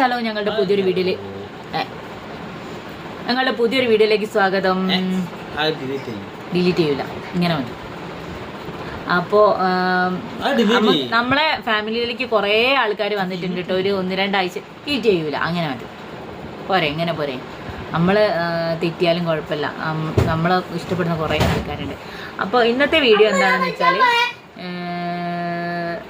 Hello ഞങ്ങളുടെ പുതിയൊരു വീഡിയോയിൽ ഞങ്ങളുടെ പുതിയൊരു വീഡിയോയിലേക്ക് സ്വാഗതം. ഡിലീറ്റ് ഡിലീറ്റ് ചെയ്യൂല. ഇങ്ങനെ മതി. അപ്പോ നമ്മളെ ഫാമിലിയിലേക്ക് കുറേ ആൾക്കാർ വന്നിട്ടുണ്ട് കേട്ടോ. ഒരു ഒന്ന് രണ്ടാഴ്ച ഡിലീറ്റ് ചെയ്യൂല. അങ്ങനെ മതി. പോരെ ഇങ്ങനെ പോരെ. നമ്മൾ തെറ്റിയാലും കുഴപ്പമില്ല. നമ്മൾ ഇഷ്ടപ്പെടുന്ന കുറേ ആൾക്കാരുണ്ട്. അപ്പോൾ ഇന്നത്തെ വീഡിയോ എന്താണെന്ന് വെച്ചാൽ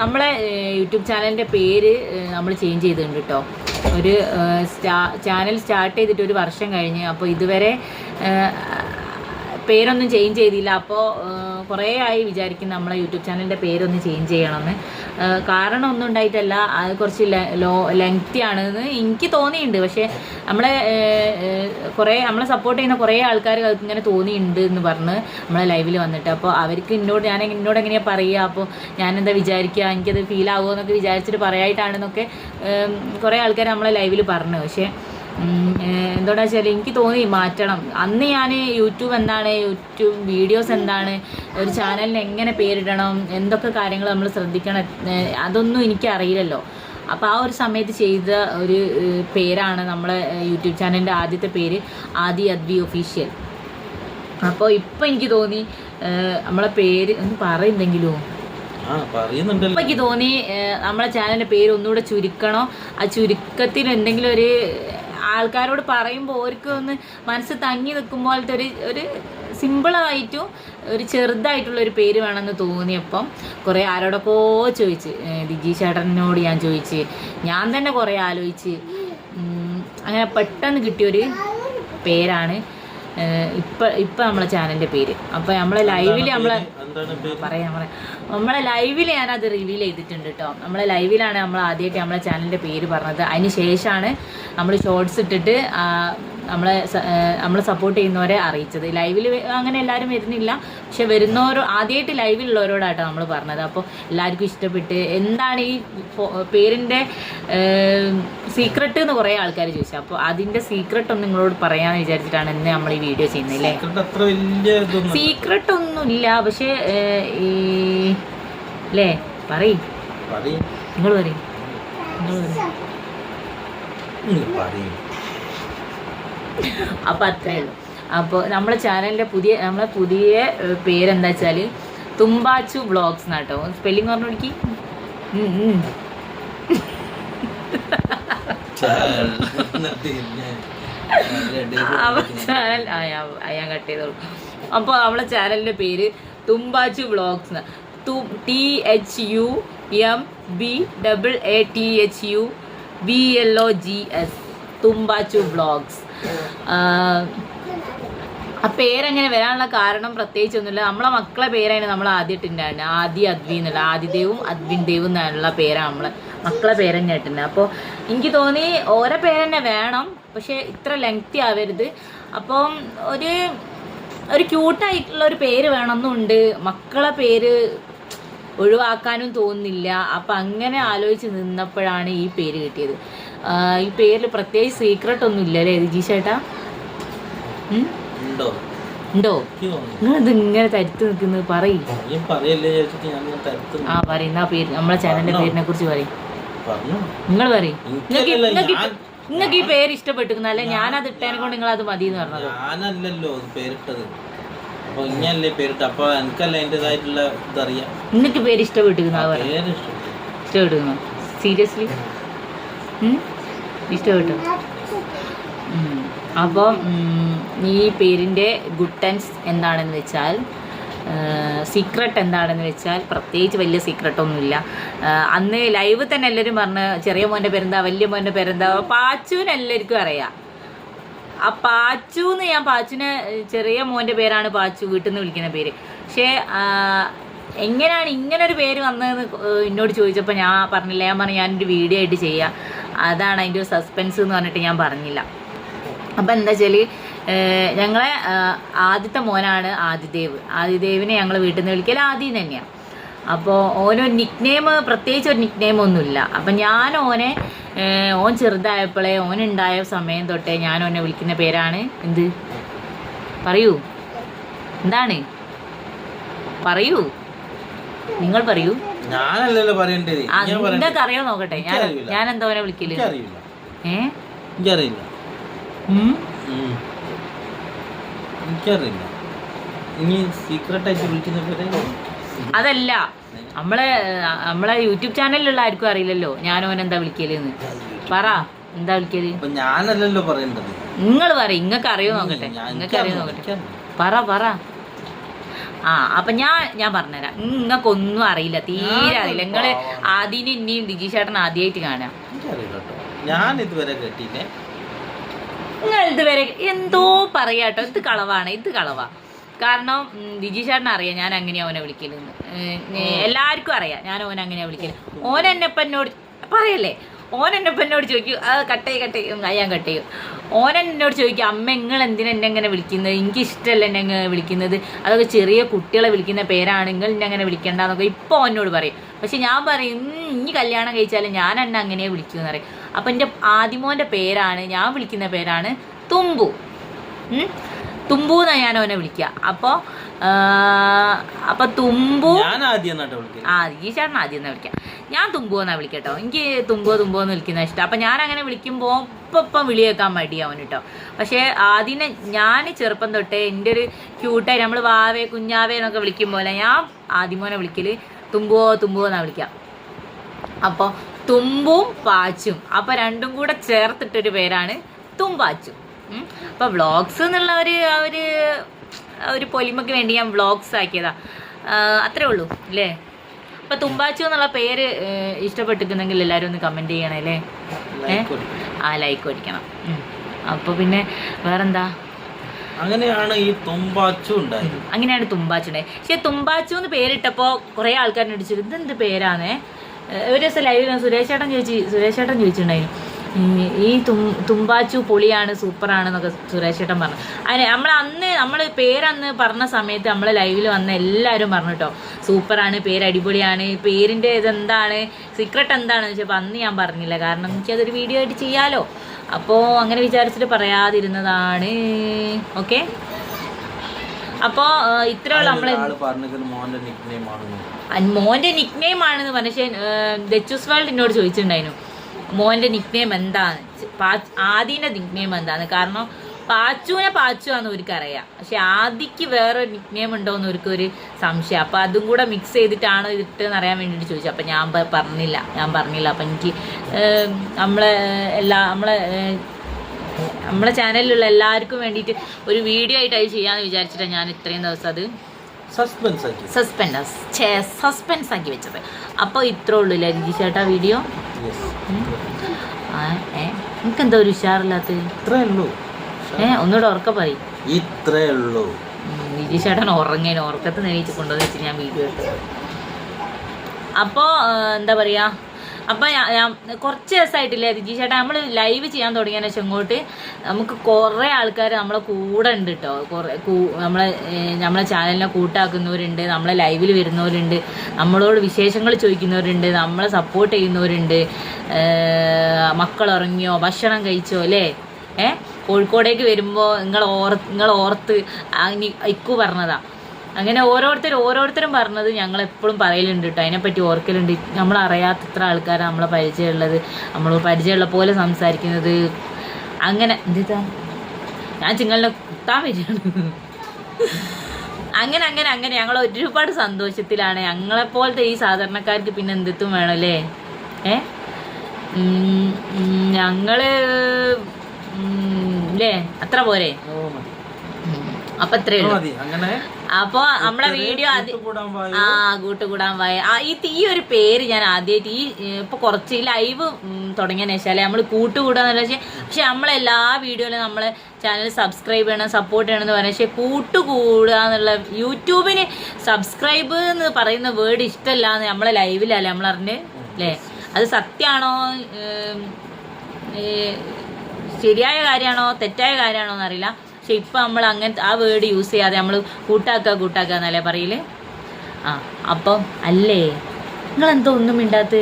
നമ്മളെ യൂട്യൂബ് ചാനലിന്റെ പേര് നമ്മൾ ചേഞ്ച് ചെയ്തിട്ടുണ്ട് കേട്ടോ. ഒരു ചാനൽ സ്റ്റാർട്ട് ചെയ്തിട്ട് ഒരു വർഷം കഴിഞ്ഞ് അപ്പോൾ ഇതുവരെ പേരൊന്നും ചേഞ്ച് ചെയ്തില്ല. അപ്പോൾ കുറേ ആയി വിചാരിക്കും നമ്മളെ യൂട്യൂബ് ചാനലിന്റെ പേരൊന്ന് ചേഞ്ച് ചെയ്യണമെന്ന്. കാരണം ഒന്നും ഉണ്ടായിട്ടല്ല. അത് കുറച്ച് ലോ ലെങ്തി ആണെന്ന് എനിക്ക് തോന്നിയിട്ടുണ്ട്. പക്ഷേ നമ്മളെ കുറേ നമ്മളെ സപ്പോർട്ട് ചെയ്യുന്ന കുറേ ആൾക്കാർ ഇങ്ങനെ തോന്നിയിട്ടുണ്ട് എന്ന് പറഞ്ഞ് നമ്മളെ ലൈവിൽ വന്നിട്ട്. അപ്പോൾ അവർക്ക് എന്നോട് ഞാൻ എന്നോട് എങ്ങനെയാണ് പറയുക അപ്പോൾ ഞാനെന്താ വിചാരിക്കുക എനിക്കത് ഫീൽ ആകുമോ എന്നൊക്കെ വിചാരിച്ചിട്ട് പറയായിട്ടാണെന്നൊക്കെ കുറേ ആൾക്കാർ നമ്മളെ ലൈവിൽ പറഞ്ഞു. പക്ഷേ എന്താണെന്ന് വെച്ചാൽ എനിക്ക് തോന്നി മാറ്റണം. അന്ന് ഞാൻ യൂട്യൂബ് എന്താണ് യൂട്യൂബ് വീഡിയോസ് എന്താണ് ഒരു ചാനലിന് എങ്ങനെ പേരിടണം എന്തൊക്കെ കാര്യങ്ങൾ നമ്മൾ ശ്രദ്ധിക്കണം അതൊന്നും എനിക്ക് അറിയില്ലല്ലോ അപ്പോൾ ആ ഒരു സമയത്ത് ചെയ്ത ഒരു പേരാണ് നമ്മളെ യൂട്യൂബ് ചാനലിന്റെ ആദ്യത്തെ പേര് ആദി അദ്വി ഒഫീഷ്യൽ അപ്പോൾ ഇപ്പം എനിക്ക് തോന്നി നമ്മളെ പേര് ഒന്ന് പറയുന്നെങ്കിലോ? എനിക്ക് തോന്നി നമ്മളെ ചാനലിന്റെ പേര് ഒന്നുകൂടെ ചുരുക്കണോ? ആ ചുരുക്കത്തിൽ എന്തെങ്കിലും ഒരു ആൾക്കാരോട് പറയുമ്പോൾ അവർക്ക് ഒന്ന് മനസ്സ് തങ്ങി നിൽക്കുമ്പോഴത്തെ ഒരു ഒരു സിമ്പിളായിട്ടും ഒരു ചെറുതായിട്ടുള്ള ഒരു പേര് വേണമെന്ന് തോന്നിയപ്പം കുറേ ആരോടൊക്കെ ചോദിച്ച് ഡിജി ദിജി ചേട്ടനോട് ഞാൻ ചോദിച്ച് ഞാൻ തന്നെ കുറേ ആലോചിച്ച് അങ്ങനെ പെട്ടെന്ന് കിട്ടിയൊരു പേരാണ് ഇപ്പം ഇപ്പം നമ്മളെ ചാനലിന്റെ പേര്. അപ്പം നമ്മളെ ലൈവിൽ നമ്മളെ പറയാം പറയാം. നമ്മളെ ലൈവിൽ ഞാനത് റിവീൽ ചെയ്തിട്ടുണ്ട് കേട്ടോ നമ്മളെ ലൈവിലാണ് നമ്മൾ ആദ്യമായിട്ട് നമ്മളെ ചാനലിന്റെ പേര് പറഞ്ഞത്. അതിന് ശേഷമാണ് നമ്മൾ ഷോർട്സ് ഇട്ടിട്ട് നമ്മളെ നമ്മളെ സപ്പോർട്ട് ചെയ്യുന്നവരെ അറിയിച്ചത്. ലൈവിൽ അങ്ങനെ എല്ലാവരും വരുന്നില്ല. പക്ഷെ വരുന്നവരോ ആദ്യമായിട്ട് ലൈവിലുള്ളവരോടാട്ടോ നമ്മൾ പറഞ്ഞത്. അപ്പോൾ എല്ലാവർക്കും ഇഷ്ടപ്പെട്ട് എന്താണ് ഈ പേരിന്റെ സീക്രട്ട് എന്ന് കുറേ ആൾക്കാർ ചോദിച്ചു. അപ്പോൾ അതിന്റെ സീക്രട്ട് ഒന്ന് നിങ്ങളോട് പറയാമെന്ന് വിചാരിച്ചിട്ടാണ് ഇന്ന് നമ്മൾ ഈ വീഡിയോ ചെയ്യുന്നത് അല്ലേ. സീക്രട്ട് ഒന്നുമില്ല. പക്ഷേ ഈ അല്ലേ പറയ്. നിങ്ങൾ പറയും. നിങ്ങൾ പറയും. അപ്പോൾ അത്രയേ ഉള്ളൂ. അപ്പോൾ നമ്മുടെ ചാനലിന്റെ പുതിയ നമ്മളെ പുതിയ പേരെന്താ വെച്ചാൽ തുമ്പാച്ചു വ്ളോഗ്സ് എന്നാട്ടോ സ്പെല്ലിംഗ് പറഞ്ഞു എനിക്ക് ചാനൽ ഞാൻ കട്ട് ചെയ്തോളൂ. അപ്പോൾ നമ്മളെ ചാനലിന്റെ പേര് Thumbachu vlogs T H U M B double A T H U B L O G S. Thumbachu vlogs. ആ പേരങ്ങനെ വരാനുള്ള കാരണം പ്രത്യേകിച്ച് ഒന്നുമില്ല നമ്മളെ മക്കളെ പേരാണ് നമ്മൾ ആദ്യം ഇട്ടിട്ടുണ്ടായിരുന്നത് ആദ്യ അദ്വി എന്നുള്ള ആദിദേവും അദ്വിൻ ദേവും എന്നുള്ള പേരാണ് നമ്മളെ മക്കളെ പേരന്നെ തന്നെ ഇട്ടിട്ടുണ്ട് അപ്പോൾ എനിക്ക് തോന്നി ഓരോ പേരന്നെ വേണം പക്ഷേ ഇത്ര ലെങ്തി ആവരുത്. അപ്പം ഒരു ഒരു ക്യൂട്ടായിട്ടുള്ള ഒരു പേര് വേണമെന്നുണ്ട്. മക്കളെ പേര് ഒഴിവാക്കാനും തോന്നുന്നില്ല. അപ്പം അങ്ങനെ ആലോചിച്ച് നിന്നപ്പോഴാണ് ഈ പേര് കിട്ടിയത്. ഈ പേരിൽ പ്രത്യേകിച്ച് സീക്രട്ട് ഒന്നും ഇല്ല അല്ലേ രജീഷ് ചേട്ടാ? ഉണ്ടോ? നിങ്ങളിത് ഇങ്ങനെ തരുത്ത് നിൽക്കുന്നത് പറയും. ആ പറയും എന്നാ പേര് നമ്മളെ ചാനലിന്റെ പേരിനെ കുറിച്ച് പറയും. നിങ്ങൾ പറയും. നിങ്ങൾക്ക് ഈ പേര് ഇഷ്ടപ്പെട്ടിരുന്നു അല്ലെ? ഞാനത് ഇട്ടതിനെ കൊണ്ട് നിങ്ങൾ അത് മതി എന്ന് പറഞ്ഞത്. ഞാനല്ലല്ലോ പേരിട്ടത്. നിങ്ങൾക്ക് പേര് ഇഷ്ടപ്പെട്ടിരുന്നു ഇഷ്ടപ്പെട്ടു. ഇഷ്ടപ്പെട്ടിരുന്നു സീരിയസ്ലി ഇഷ്ടപ്പെട്ടു? കേട്ടോ അപ്പം ഉം, ഈ പേരിന്റെ ഗുട്ടൻസ് എന്താണെന്ന് വെച്ചാൽ സീക്രട്ട് എന്താണെന്ന് വെച്ചാൽ പ്രത്യേകിച്ച് വലിയ സീക്രട്ടൊന്നുമില്ല. അന്ന് ലൈവ് തന്നെ എല്ലാവരും പറഞ്ഞ് ചെറിയ മോന്റെ പേരെന്താ വലിയ മോന്റെ പേരെന്താ പാച്ചുവിന് എല്ലാവർക്കും അറിയാം. ആ പാച്ചു എന്ന് ഞാൻ പാച്ചുവിനെ ചെറിയ മോന്റെ പേരാണ് പാച്ചു വീട്ടിൽ നിന്ന് വിളിക്കുന്ന പേര്. പക്ഷേ എങ്ങനെയാണ് ഇങ്ങനൊരു പേര് വന്നതെന്ന് എന്നോട് ചോദിച്ചപ്പോൾ ഞാൻ പറഞ്ഞില്ല. ഞാൻ പറഞ്ഞു ഞാനൊരു വീഡിയോ ആയിട്ട് ചെയ്യാം. അതാണ് അതിന്റെ ഒരു സസ്പെൻസ് എന്ന് പറഞ്ഞിട്ട് ഞാൻ പറഞ്ഞില്ല. അപ്പം എന്താ വെച്ചാൽ ഞങ്ങളെ ആദ്യത്തെ മോനാണ് ആദിദേവ്. ആദിദേവിനെ ഞങ്ങൾ വീട്ടിൽ നിന്ന് വിളിക്കൽ ആദി തന്നെയാണ് അപ്പോൾ ഓനൊരു നിക് നെയിം പ്രത്യേകിച്ച് ഒരു നിക് നെയിം ഒന്നുമില്ല. അപ്പം ഞാൻ ഓനെ ഓൻ ചെറുതായപ്പോഴേ ഓനുണ്ടായ സമയം തൊട്ടേ ഞാൻ ഓനെ വിളിക്കുന്ന പേരാണ് എന്ത്? പറയൂ. എന്താണ്? പറയൂ. നിങ്ങൾ പറയൂ. ഞാനല്ലല്ലോ പറയണ്ടേ നിങ്ങൾക്ക് അറിയാൻ നോക്കട്ടെ. ഞാൻ ഞാൻ എന്താ ഓനെ വിളിക്കൽ? എനിക്കറിയില്ല. എനിക്കറിയില്ല. ഇനി സീക്രട്ട് ആയിട്ട് വിളിക്കുന്ന പേര് അതല്ല. നമ്മളെ നമ്മളെ യൂട്യൂബ് ചാനലിലുള്ള ആർക്കും അറിയില്ലല്ലോ. ഞാൻ ഓൻ എന്താ വിളിക്കലെന്ന്. പറ എന്താ വിളിക്കൽ? ഞാനല്ലല്ലോ പറയണ്ടത്. നിങ്ങൾ പറ നിങ്ങൾക്ക് അറിയോ നോക്കട്ടെ. നിങ്ങൾക്ക് അറിയോ നോക്കട്ടെ. പറ പറ. ആ അപ്പൊ ഞാൻ ഞാൻ പറഞ്ഞുതരാം. നിങ്ങൾക്കൊന്നും അറിയില്ല. തീരെ അറിയില്ല. നിങ്ങൾ ആദ്യം ഇനിയും ദിജി ചേട്ടൻ ആദ്യമായിട്ട് കാണാം ഞാൻ ഇതുവരെ കേട്ടില്ലേ? നിങ്ങൾ ഇതുവരെ എന്തോ പറയാട്ടോ ഇത് കളവാണ്. ഇത് കളവാ. കാരണം ദിജി ചേട്ടൻ അറിയാം. ഞാൻ അങ്ങനെയാ ഓനെ വിളിക്കലെന്ന് എല്ലാവർക്കും അറിയാം. ഞാൻ ഓനെ അങ്ങനെയാ വിളിക്കൽ. ഓൻ എന്നെ എന്നോട് പറയല്ലേ? ഓൻ എന്നെ എന്നോട് ചോദിക്കും ആ കട്ട് ചെയ്യും ഞാൻ കട്ട് ചെയ്യും. ഓൻ എന്നോട് ചോദിക്കും അമ്മ നിങ്ങൾ എന്തിനാ എന്നെ അങ്ങനെ വിളിക്കുന്നത്? എനിക്ക് ഇഷ്ടമല്ല എന്നെ അങ്ങനെ വിളിക്കുന്നത്. അതൊക്കെ ചെറിയ കുട്ടികളെ വിളിക്കുന്ന പേരാണെങ്കിൽ എന്നെ അങ്ങനെ വിളിക്കേണ്ടെന്നൊക്കെ ഇപ്പോൾ എന്നോട് പറയും. പക്ഷെ ഞാൻ പറയും ഇനി കല്യാണം കഴിച്ചാലും ഞാൻ എന്നെ അങ്ങനെ വിളിക്കുമെന്ന് പറയും. അപ്പം എന്റെ ആദിമോന്റെ പേരാണ് ഞാൻ വിളിക്കുന്ന പേരാണ് തുമ്പു? തുമ്പു എന്നാ ഞാൻ അവനെ വിളിക്കുക അപ്പോ അപ്പൊ തുമ്പു ആ ഈ ചേട്ടൻ ആദ്യം എന്നാ വിളിക്കാം. ഞാൻ തുമ്പു എന്നാ വിളിക്കട്ടോ. എനിക്ക് തുമ്പോ തുമ്പോ എന്ന് വിളിക്കുന്ന ഇഷ്ടം. അപ്പൊ ഞാൻ അങ്ങനെ വിളിക്കുമ്പോൾ ഇപ്പം വിളി കേൾക്കാൻ മടിയാവും കേട്ടോ പക്ഷേ ആദ്യം ഞാൻ ചെറുപ്പം തൊട്ടേ എന്റെ ഒരു ക്യൂട്ടായി നമ്മൾ വാവേ കുഞ്ഞാവേ എന്നൊക്കെ വിളിക്കും പോലെ ഞാൻ ആദ്യമോനെ വിളിക്കൽ തുമ്പോ തുമ്പോ എന്നാ വിളിക്കാം. അപ്പോൾ തുമ്പും പാച്ചും. അപ്പോൾ രണ്ടും കൂടെ ചേർത്തിട്ടൊരു പേരാണ് തുമ്പാച്ചും. അപ്പോൾ വ്ളോഗ്സ് എന്നുള്ള ഒരു ആ ഒരു ഒരു പൊലിമയ്ക്ക് വേണ്ടി ഞാൻ വ്ളോഗ്സ് ആക്കിയതാ. അത്രേ ഉള്ളൂ അല്ലേ? അപ്പോൾ തുമ്പാച്ചു എന്നുള്ള പേര് ഇഷ്ടപ്പെട്ടിരിക്കുന്നെങ്കിൽ എല്ലാവരും ഒന്ന് കമന്റ് ചെയ്യണം അല്ലേ? ആ ലൈക്ക് ഓടിക്കണം അപ്പോൾ പിന്നെ വേറെന്താ? അങ്ങനെയാണ് ഈ തുമ്പാച്ചു ഉണ്ടായത്. അങ്ങനെയാണ് തുമ്പാച്ചു ഉണ്ടായത്. പക്ഷേ തുമ്പാച്ചു എന്ന് പേരിട്ടപ്പോൾ കുറേ ആൾക്കാരെ അടിച്ചു ഇതെന്ത് പേരാന്നേ? ഏഹ് ഒരു ദിവസം ലൈവിൽ സുരേഷ് ചേട്ടൻ ചോദിച്ചു സുരേഷ് ചേട്ടൻ ചോദിച്ചിട്ടുണ്ടായിരുന്നു. ഈ തും തുമ്പാച്ചു പൊളിയാണ് സൂപ്പറാണ് എന്നൊക്കെ സുരേഷ് ചേട്ടൻ പറഞ്ഞു. അതിന് നമ്മൾ അന്ന് നമ്മൾ പേരന്ന് പറഞ്ഞ സമയത്ത് നമ്മൾ ലൈവിൽ വന്ന എല്ലാവരും പറഞ്ഞു കേട്ടോ സൂപ്പറാണ് പേര് അടിപൊളിയാണ് പേരിന്റെ ഇതെന്താണ് സീക്രട്ട് എന്താണെന്ന് വെച്ചപ്പോൾ അന്ന് ഞാൻ പറഞ്ഞില്ല. കാരണം എനിക്കതൊരു വീഡിയോ ആയിട്ട് ചെയ്യാമല്ലോ അപ്പോൾ അങ്ങനെ വിചാരിച്ചിട്ട് പറയാതിരുന്നതാണ്. ഓക്കെ അപ്പോൾ ഇത്രയുള്ള നമ്മൾ മോന്റെ പറഞ്ഞത് മോന്റെ നിക് നെയിം ആണെന്ന് പക്ഷേ ദച്ചൂസ് വേൾഡ് എന്നോട് ചോദിച്ചിട്ടുണ്ടായിരുന്നു. മോന്റെ നിക്നെയിം എന്താണ്? പാ- നിക്നെയിം നിക് എന്താണ്? കാരണം പാച്ചുവിനെ പാച്ചു ആണെന്ന് അവർക്ക് അറിയാം പക്ഷെ ആദിക്ക് വേറെ നിക് നെയിം ഉണ്ടോ എന്ന് അവർക്കൊരു സംശയം. അപ്പം അതും കൂടെ മിക്സ് ചെയ്തിട്ടാണ് ഇതിട്ടെന്ന് അറിയാൻ വേണ്ടിയിട്ട് ചോദിച്ചു അപ്പം ഞാൻ പറഞ്ഞില്ല. ഞാൻ പറഞ്ഞില്ല. അപ്പം എനിക്ക് നമ്മളെ എല്ലാ നമ്മളെ നമ്മുടെ നമ്മളെ ചാനലിലുള്ള എല്ലാവർക്കും വേണ്ടിയിട്ട് ഒരു വീഡിയോ ആയിട്ട് അത് ചെയ്യാമെന്ന് വിചാരിച്ചിട്ടാണ് ഞാൻ ഇത്രയും ദിവസം അത് സസ്പെൻസ് ആക്കി. സസ്പെൻസ് സസ്പെൻസ് ആക്കി വെച്ചത്. അപ്പോൾ ഇത്രേ ഉള്ളൂ രിജി ചേട്ടാ വീഡിയോ യെസ് ആ ഏ? എനിക്ക് എന്താ ഒരു ഉഷാറില്ലാത്ത ഇത്രേ ഉള്ളൂ. ഏ ഒന്നുകൂടെ ഉറക്ക പറയും. ഇത്രേ ഉള്ളൂ. രിജി ചേട്ടൻ ഉറങ്ങേന്. ഉറക്കത്ത് നെയ്ച്ച് കൊണ്ടുവന്ന് വെച്ച് ഞാൻ വീഡിയോ എടുത്തത്. അപ്പോൾ എന്താ പറയുക ഞാൻ കുറച്ച് ദിവസമായിട്ടില്ലേ രിജി ചേട്ടാ നമ്മൾ ലൈവ് ചെയ്യാൻ തുടങ്ങിയതിന് ശേഷം ഇങ്ങോട്ട് നമുക്ക് കുറേ ആൾക്കാർ നമ്മളെ കൂടെ ഉണ്ട് കേട്ടോ കുറേ നമ്മളെ നമ്മളെ ചാനലിനെ കൂട്ടാക്കുന്നവരുണ്ട് നമ്മളെ ലൈവിൽ വരുന്നവരുണ്ട് നമ്മളോട് വിശേഷങ്ങൾ ചോദിക്കുന്നവരുണ്ട് നമ്മളെ സപ്പോർട്ട് ചെയ്യുന്നവരുണ്ട്. മക്കൾ ഉറങ്ങിയോ ഭക്ഷണം കഴിച്ചോ അല്ലേ? ഏഹ് കോഴിക്കോടേക്ക് വരുമ്പോൾ നിങ്ങൾ ഓർ നിങ്ങൾ ഓർത്ത് ഇക്കു പറഞ്ഞതാ. അങ്ങനെ ഓരോരുത്തർ ഓരോരുത്തരും പറഞ്ഞത് ഞങ്ങൾ എപ്പോഴും പറയലുണ്ട് കേട്ടോ അതിനെപ്പറ്റി ഓർക്കലുണ്ട്. നമ്മൾ അറിയാത്ത ഇത്ര ആൾക്കാരാണ് നമ്മളെ പരിചയമുള്ളത്. നമ്മൾ പരിചയമുള്ള പോലെ സംസാരിക്കുന്നത്. അങ്ങനെ. എന്താ ഞാൻ ചിങ്ങളിനെ കുത്താൻ വരികയാണ്. അങ്ങനെ അങ്ങനെ അങ്ങനെ. ഞങ്ങൾ ഒരുപാട് സന്തോഷത്തിലാണ്. ഞങ്ങളെപ്പോലത്തെ ഈ സാധാരണക്കാർക്ക് പിന്നെ എന്തിത്തും വേണം അല്ലേ ഏ ഞങ്ങൾ അല്ലേ അത്ര പോരെ? അപ്പൊ ഇത്രയേ ഉള്ളൂ. അപ്പൊ നമ്മളെ വീഡിയോ. ആ കൂട്ടുകൂടാൻ പോയ ആ ഈ ഈ ഒരു പേര് ഞാൻ ആദ്യമായിട്ട് ഈ ഇപ്പൊ കുറച്ച് ലൈവ് തുടങ്ങിയെന്ന് ശേഷം നമ്മൾ കൂട്ടുകൂടാന്ന് വെച്ചാൽ പക്ഷെ നമ്മളെല്ലാ വീഡിയോയിലും നമ്മളെ ചാനൽ സബ്സ്ക്രൈബ് ചെയ്യണം സപ്പോർട്ട് ചെയ്യണം എന്ന് പറഞ്ഞാൽ പക്ഷെ കൂട്ടുകൂടുക എന്നുള്ള യൂട്യൂബിന് സബ്സ്ക്രൈബ് എന്ന് പറയുന്ന വേർഡ് ഇഷ്ടമല്ല എന്ന് നമ്മളെ ലൈവിലല്ലേ നമ്മളറിഞ്ഞ് അല്ലേ? അത് സത്യമാണോ ശരിയായ കാര്യമാണോ തെറ്റായ കാര്യമാണോ എന്നറിയില്ല പക്ഷെ ഇപ്പം നമ്മൾ അങ്ങനത്തെ ആ വേർഡ് യൂസ് ചെയ്യാതെ നമ്മൾ കൂട്ടാക്ക കൂട്ടാക്കുക എന്നല്ലേ പറയില്ലേ? ആ അപ്പം അല്ലേ? നിങ്ങൾ എന്തോ ഒന്നും മിണ്ടാത്ത?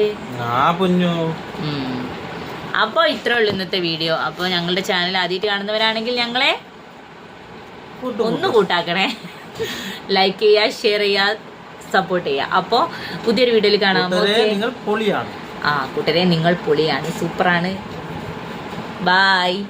അപ്പോൾ ഇത്രേ ഉള്ളൂ ഇന്നത്തെ വീഡിയോ അപ്പോൾ ഞങ്ങളുടെ ചാനൽ ആദ്യമായിട്ട് കാണുന്നവരാണെങ്കിൽ ഞങ്ങളെ ഒന്ന് കൂട്ടാക്കണേ. ലൈക്ക് ചെയ്യുക ഷെയർ ചെയ്യുക സപ്പോർട്ട് ചെയ്യുക. അപ്പോൾ പുതിയൊരു വീഡിയോയിൽ കാണാം. നിങ്ങൾ പൊളിയാണ്. ആ കൂട്ടരെ നിങ്ങൾ പൊളിയാണ്. സൂപ്പറാണ് ബായ്